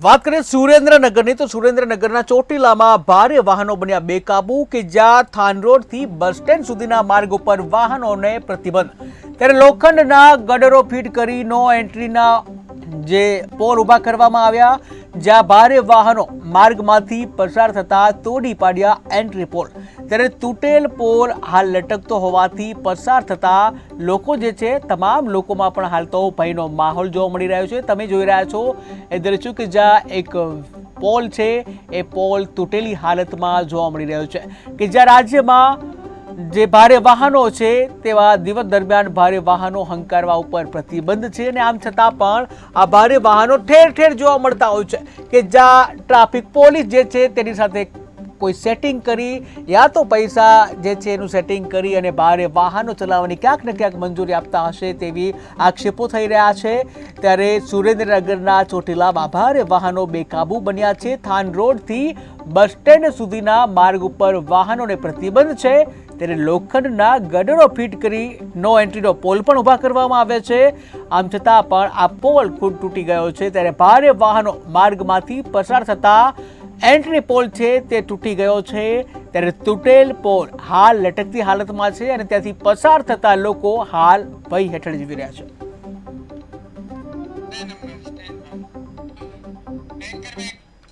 વાત કરીએ સુરેન્દ્રનગરની, તો સુરેન્દ્રનગરના ચોટીલામાં ભારે વાહનો બન્યા બેકાબુ કે જ્યાં થાન રોડથી બસ સ્ટેન્ડ સુધીના માર્ગ ઉપર વાહનોને પ્રતિબંધ. ત્યારે લોખંડના ગડરો ફીટ કરી નો એન્ટ્રીના જે પોલ ઊભા કરવામાં આવ્યા, જ્યાં ભારે વાહનો માર્ગમાંથી પસાર થતા તોડી પાડ્યા એન્ટ્રી પોલ. ત્યારે તૂટેલ પોલ હાલ લટકતો હોવાથી પસાર થતા લોકો જે છે, તમામ લોકોમાં પણ હાલ તો ભયનો માહોલ જોવા મળી રહ્યો છે. તમે જોઈ રહ્યા છો, એ દ્રશ્યો કે જ્યાં એક પોલ છે, એ પોલ તૂટેલી હાલતમાં જોવા મળી રહ્યો છે. કે જ્યાં રાજ્યમાં જે ભારે વાહનો છે, તેવા દિવસ દરમિયાન ભારે વાહનો હંકારવા ઉપર પ્રતિબંધ છે અને આમ છતાં પણ આ ભારે વાહનો ઠેર ઠેર જોવા મળતા હોય છે. કે જ્યાં ટ્રાફિક પોલીસ જે છે, તેની સાથે કોઈ સેટિંગ કરી યા તો પૈસા જે છે એનું સેટિંગ કરી અને ભારે વાહનો ચલાવવાની ક્યાંક ને ક્યાંક મંજૂરી આપતા હશે તેવી આક્ષેપો થઈ રહ્યા છે. ત્યારે સુરેન્દ્રનગરના ચોટીલામાં ભારે વાહનો બેકાબુ બન્યા છે. થાન રોડથી બસ સ્ટેન્ડ સુધીના માર્ગ ઉપર વાહનોને પ્રતિબંધ છે. ત્યારે લોખંડના ગડરો ફિટ કરી નો એન્ટ્રીનો પોલ પણ ઊભા કરવામાં આવે છે. આમ છતાં પણ આ પોલ ખુદ તૂટી ગયો છે. ત્યારે ભારે વાહનો માર્ગમાંથી પસાર થતા એન્ટ્રી પોલ છે, તે તૂટી ગયો છે. ત્યારે તૂટેલ પોલ હાલ લટકતી હાલતમાં છે અને ત્યાંથી પસાર થતા લોકો હાલ ભય હેઠળ જીવી રહ્યા છે.